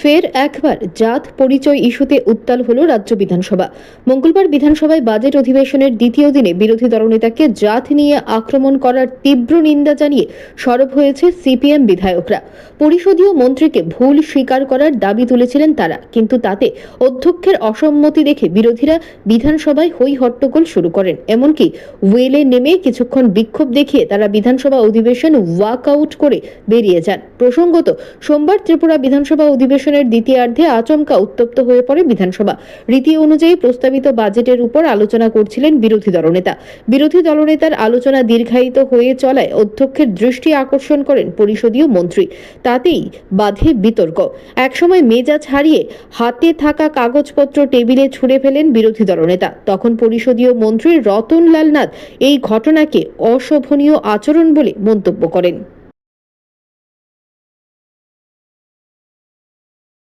ফের একবার জাত পরিচয় ইস্যুতে উত্তাল হল রাজ্য বিধানসভা। মঙ্গলবার বিধানসভায় বাজেট অধিবেশনের দ্বিতীয় দিনে বিরোধী দলনেতাকে জাত নিয়ে আক্রমণ করার তীব্র নিন্দা জানিয়ে সরব হয়েছে সিপিএম বিধায়করা। পরিষদীয় মন্ত্রীকে ভুল স্বীকার করার দাবি তুলেছিলেন তারা, কিন্তু তাতে অধ্যক্ষের অসম্মতি দেখে বিরোধীরা বিধানসভায় হই হট্টগোল শুরু করেন। এমনকি ওয়েলে নেমে কিছুক্ষণ বিক্ষোভ দেখিয়ে তারা বিধানসভা অধিবেশন ওয়াক আউট করে বেরিয়ে যান। প্রসঙ্গত, সোমবার ত্রিপুরা বিধানসভা অধিবেশনের দ্বিতীয়ার্ধে আচমকা উত্তপ্ত হয়ে পড়ে বিধানসভা। রীতি অনুযায়ী প্রস্তাবিত বাজেটের উপর আলোচনা করছিলেন বিরোধী দলনেতা। বিরোধী দলনেতার আলোচনা দীর্ঘায়িত হয়ে চলায় অধ্যক্ষের দৃষ্টি আকর্ষণ করেন পরিষদীয় মন্ত্রী। তাতেই বাধে বিতর্ক। একসময় মেজাজ হারিয়ে হাতে থাকা কাগজপত্র টেবিলে ছুঁড়ে ফেলেন বিরোধী দলনেতা। তখন পরিষদীয় মন্ত্রী রতনলাল নাথ এই ঘটনাকে অশোভনীয় আচরণ বলে মন্তব্য করেন।